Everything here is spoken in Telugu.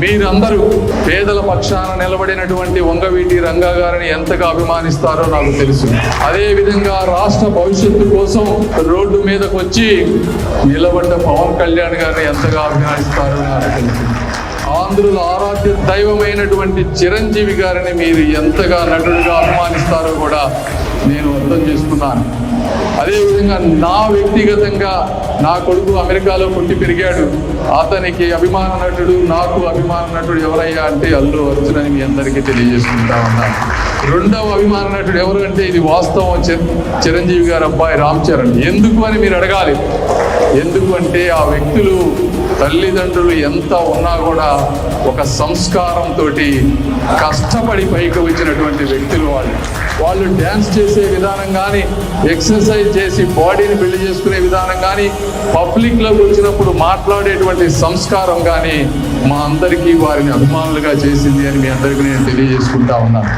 మీరందరూ పేదల పక్షాన నిలబడినటువంటి వంగవీటి రంగా గారిని ఎంతగా అభిమానిస్తారో నాకు తెలుసు. అదే విధంగా రాష్ట్ర భవిష్యత్తు కోసం రోడ్డు మీదకు వచ్చి నిలబడ్డ పవన్ కళ్యాణ్ గారిని ఎంతగా అభిమానిస్తారో నాకు తెలుసు. ఆంధ్రుల ఆరాధ్య దైవమైనటువంటి చిరంజీవి గారిని మీరు ఎంతగా నటుడిగా అభిమానిస్తారో కూడా నేను అర్థం చేసుకున్నాను. అదేవిధంగా నా వ్యక్తిగతంగా నా కొడుకు అమెరికాలో పుట్టి పెరిగాడు. అతనికి అభిమాన నటుడు నాకు అభిమాన నటుడు ఎవరయ్యా అంటే అల్లు అర్జున్ అని మీ అందరికీ తెలియజేసుకుంటా ఉన్నాను రెండవ అభిమాన నటుడు ఎవరు అంటే ఇది వాస్తవం చిర- చిరంజీవి గారు అబ్బాయి రామ్ చరణ్. ఎందుకు అని మీరు అడగాలి. ఎందుకు అంటే ఆ వ్యక్తులు తల్లిదండ్రులు ఎంత ఉన్నా కూడా ఒక సంస్కారంతో కష్టపడి పైకి వచ్చినటువంటి వ్యక్తి వాళ్ళు డ్యాన్స్ చేసే విధానం కానీ ఎక్సర్సైజ్ చేసి బాడీని బిల్డ్ చేసుకునే విధానం కానీ పబ్లిక్లోకి వచ్చినప్పుడు మాట్లాడేటువంటి సంస్కారం కానీ మా అందరికీ వారిని అభిమానులుగా చేసింది అని మీ అందరికీ నేను తెలియజేసుకుంటా ఉన్నాను.